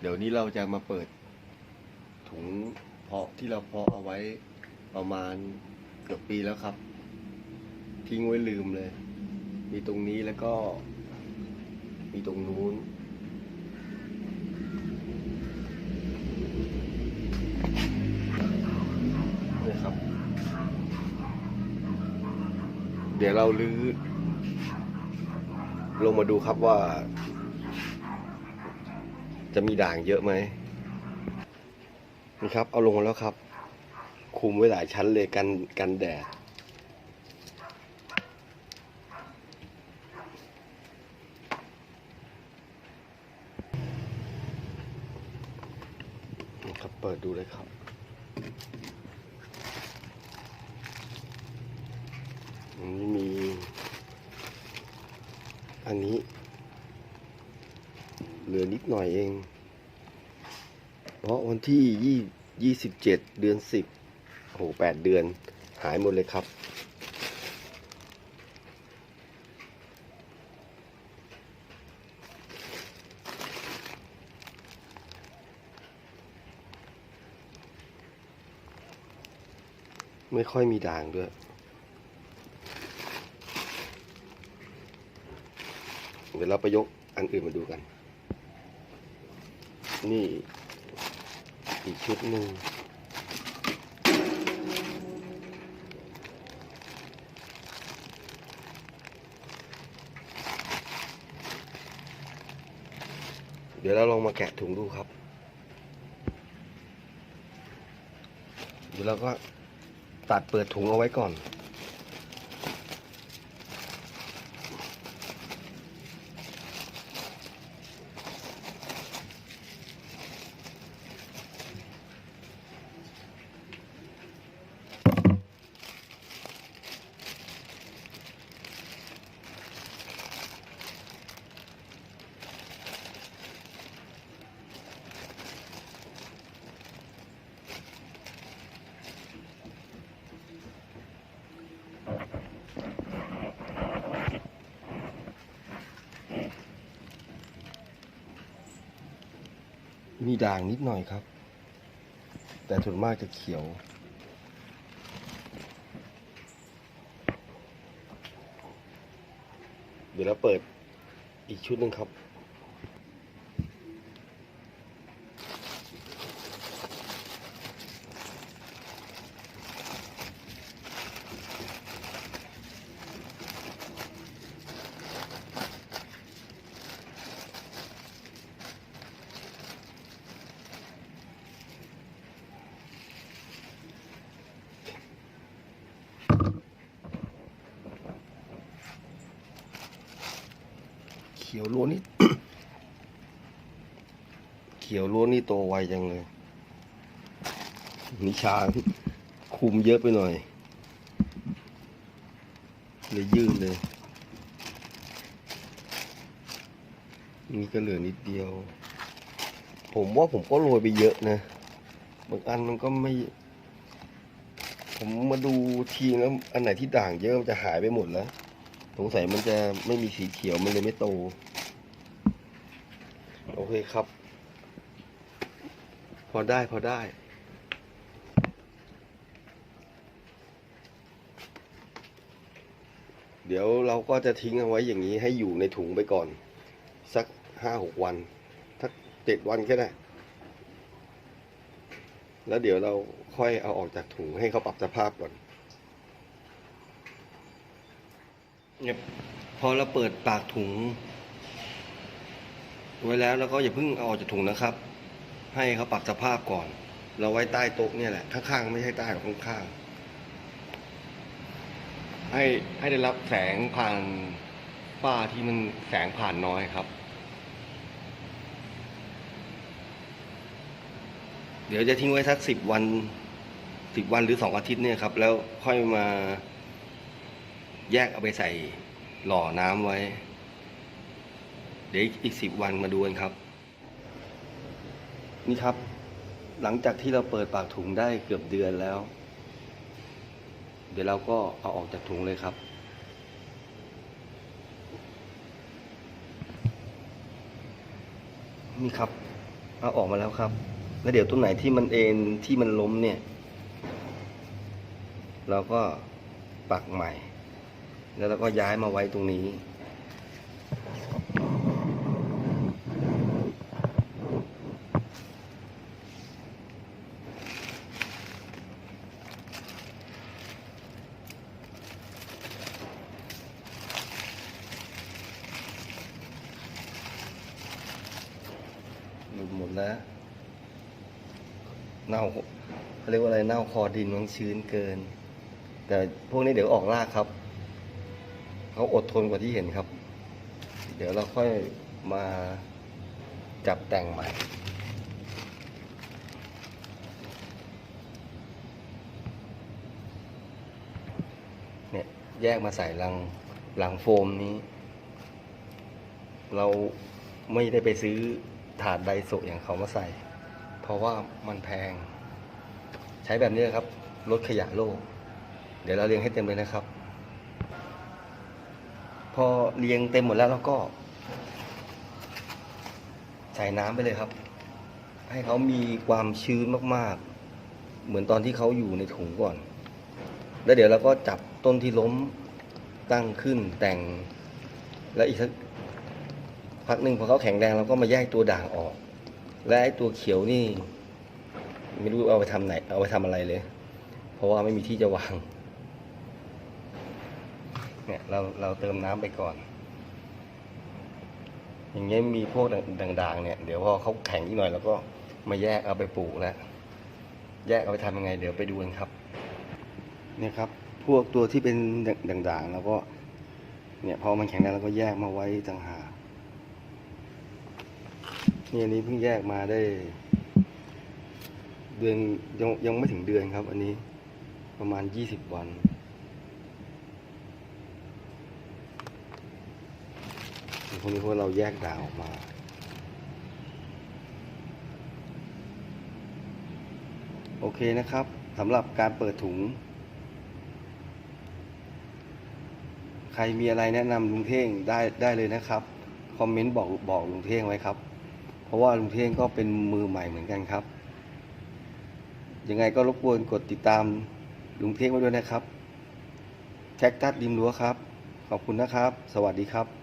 เดี๋ยวนี้เราจะมาเปิดถุงเพาะที่เราเพาะเอาไว้ประมาณเกือบปีแล้วครับ ทิ้งไว้ลืมเลย มีตรงนี้แล้วก็ มีตรงนู้น นี่ครับ เดี๋ยวเราลื้อลงมาดูครับว่า จะมีด่างเยอะไหมนี่ครับ เอาลงมาแล้วครับ คุมไว้หลายชั้นเลยกันกันแดดนะครับเปิดดูเลยครับ อันนี้มี อันนี้ เหลือนิดหน่อยเอง เพราะวันที่ยี่ยี่สิบเจ็ดเดือนสิบโอ้โหแปดเดือนหายหมดเลยครับ ไม่ค่อยมีด่างด้วยเดี๋ยวเราไปยกอันอื่นมาดูกัน นี่อีกชุดหนึ่งเดี๋ยวเราลองมาแกะถุงดูครับ เดี๋ยวเราก็ตัดเปิดถุงเอาไว้ก่อน มีด่างนิดหน่อยครับ แต่ส่วนมากจะเขียว เดี๋ยวเราเปิดอีกชุดหนึ่งครับ ขียวล้วนนี่เขียวล้วนนี่โตไวจังเลยนี่ช้างคุมเยอะไปหน่อยเลยยืดเลยนี่ก็เหลือนิดเดียว ผมว่าผมก็โรยไปเยอะนะบางอันมันก็ไม่ ผมมาดูทีแล้วอันไหนที่ด่างเยอะมันจะหายไปหมดแล้ว สงสัยมันจะไม่มีสีเขียวมันเลยไม่โต โอเคครับ พอได้พอได้เดี๋ยวเราก็จะทิ้งเอาไว้อย่างนี้ให้อยู่ในถุงไปก่อน สักห้าหกวันถ้าเจ็ดวันก็ได้ แล้วเดี๋ยวเราค่อยเอาออกจากถุงให้เขาปรับสภาพก่อน เนี่ยพอเราเปิดปากถุง ไว้แล้วแล้วก็อย่าเพิ่งเอาออกจากถุงนะครับ ให้เขาปรับสภาพก่อน เราไว้ใต้โต๊ะเนี่ยแหละข้างๆไม่ใช่ใต้หรอกข้างๆให้ให้ได้รับแสงผ่านฝ้าที่มันแสงผ่านน้อยครับ เดี๋ยวจะทิ้งไว้สักสิบวันสิบวันหรือสองอาทิตย์เนี่ยครับ แล้วค่อยมา แยกเอาไปใส่หล่อน้ำไว้ เดี๋ยวอีกสิบวันมาดูกันครับ นี่ครับ หลังจากที่เราเปิดปากถุงได้เกือบเดือนแล้ว เดี๋ยวเราก็เอาออกจากถุงเลยครับ นี่ครับ เอาออกมาแล้วครับ แล้วเดี๋ยวตรงไหนที่มันเอ็นที่มันล้มเนี่ย เราก็ปักใหม่ แล้วเราก็ย้ายมาไว้ตรงนี้ หมดแล้ว เน่าเขาเรียกว่าอะไรเน่าคอดินมันชื้นเกิน แต่พวกนี้เดี๋ยวออกรากครับ เขาอดทนกว่าที่เห็นครับ เดี๋ยวเราค่อยมาจับแต่งใหม่ เนี่ยแยกมาใส่ลังลังโฟมนี้ เราไม่ได้ไปซื้อถาดไดโซอย่างเขามาใส่ เพราะว่ามันแพง ใช้แบบนี้ครับลดขยะโลก เดี๋ยวเราเรียงให้เต็มเลยนะครับ อเรียงเต็มหมดแล้วเราก็ ใส่น้ำไปเลยครับ ให้เขามีความชื้นมากๆ เหมือนตอนที่เขาอยู่ในถุงก่อน แล้วเดี๋ยวเราก็จับต้นที่ล้มตั้งขึ้นแต่ง แล้วอีกสักพักหนึ่งพอเขาแข็งแรงเราก็มาแยกตัวด่างออก และไอ้ตัวเขียวนี่ ไม่รู้เอาไปทำไหน เอาไปทำอะไรเลย เพราะว่าไม่มีที่จะวาง เนี่ยเราเราเติมน้ำไปก่อน อย่างเงี้ยมีพวกด่างๆ เนี่ย เดี๋ยวพอเขาแข็งอีกหน่อยเราก็มาแยกเอาไปปลูกแล้ว แยกเอาไปทำยังไง เดี๋ยวไปดูกันครับ เนี่ยครับ พวกตัวที่เป็นด่างๆแล้วก็ เนี่ยพอมันแข็งแรงเราก็แยกมาไว้ต่างหากนี่อันนี้เพิ่งแยกมาได้ เดือนยังยังไม่ถึงเดือนครับ อันนี้ประมาณยี่สิบวัน พวกนี้พวกเราแยกดางออกมาโอเคนะครับสำหรับการเปิดถุง ใครมีอะไรแนะนำลุงเท่งได้ได้เลยนะครับ คอมเมนต์บอกบอกลุงเท่งไว้ครับ เพราะว่าลุงเท่งก็เป็นมือใหม่เหมือนกันครับ ยังไงก็รบกวนกดติดตามลุงเท่งไว้ด้วยนะครับแท็กตัดริมรั้วครับ ขอบคุณนะครับ สวัสดีครับ